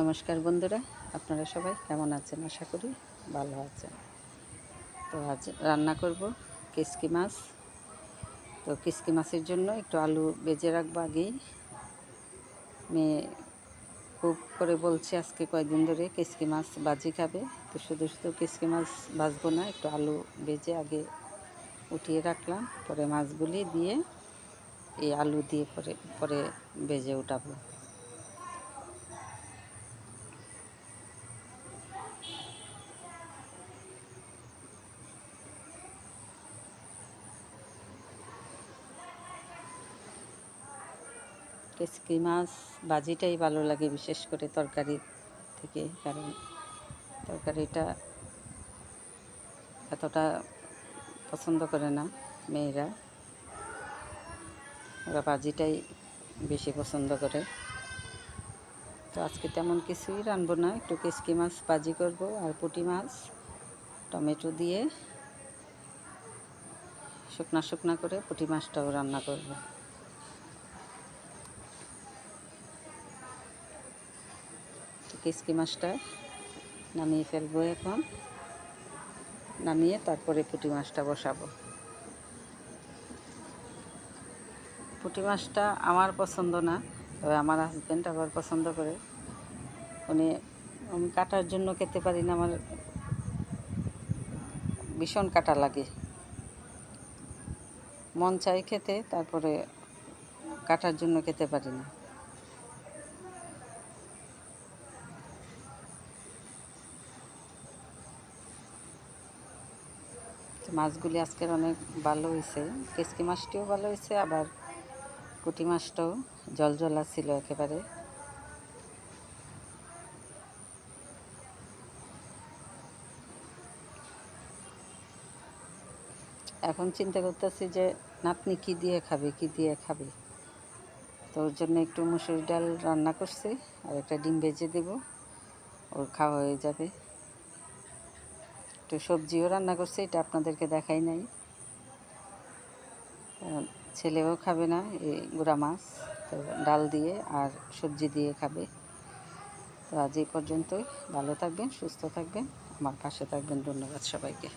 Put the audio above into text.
নমস্কার বন্ধুরা, আপনারা সবাই কেমন আছেন? আশা করি ভালো আছেন। তো আজ রান্না করব কিসকি মাছ। তো কিসকি মাছের জন্য একটু আলু বেজে রাখব আগেই। মেয়ে খুব করে বলছে, আজকে কয়েকদিন ধরে কিসকি মাছ বাজি খাবে? তো শুধু শুধু কিসকি মাছ ভাজবো না, একটু আলু বেজে আগে উঠিয়ে রাখলাম। পরে মাছগুলি দিয়ে এই আলু দিয়ে পরে পরে বেজে উঠাবো। কেসকি মাছ বাজিটাই ভালো লাগে, বিশেষ করে তরকারি থেকে, কারণ তরকারিটা এতটা পছন্দ করে না মেয়েরা। ওরা বাজিটাই বেশি পছন্দ করে। তো আজকে তেমন কিছুই রানবো না, একটু কেসকি মাছ ভাজি করব আর পুঁটি মাছ, টমেটো দিয়ে শুকনা শুকনা করে পুঁটি মাছটাও রান্না করব। কিসকি মাছটা নামিয়ে ফেলব এখন। নামিয়ে তারপরে পুঁটি মাছটা বসাবো। পুঁটি মাছটা আমার পছন্দ না, তবে আমার হাজব্যান্ড আবার পছন্দ করে। উনি আমি কাটার জন্য খেতে পারি না, আমার ভীষণ কাটা লাগে। মন চাই খেতে, তারপরে কাটার জন্য খেতে পারি না। মাছগুলি আজকের অনেক ভালো হয়েছে। কেসকি মাছটিও ভালো হয়েছে, আবার পুঁটি মাছটাও জল জলা ছিল একেবারে। এখন চিন্তা করতেছি যে নাতনি কি দিয়ে খাবে, কি দিয়ে খাবে। তো ওর জন্য একটু মুসুর ডাল রান্না করছি, আর একটা ডিম ভেজে দেব, ওর খাওয়া হয়ে যাবে। একটু সবজিও রান্না করছে, এটা আপনাদেরকে দেখাই নাই। ছেলেও খাবে না, এই গুঁড়া মাছ, তো ডাল দিয়ে আর সবজি দিয়ে খাবে। তো আজ এই পর্যন্তই, ভালো থাকবেন, সুস্থ থাকবেন, আমার পাশে থাকবেন, ধন্যবাদ সবাইকে।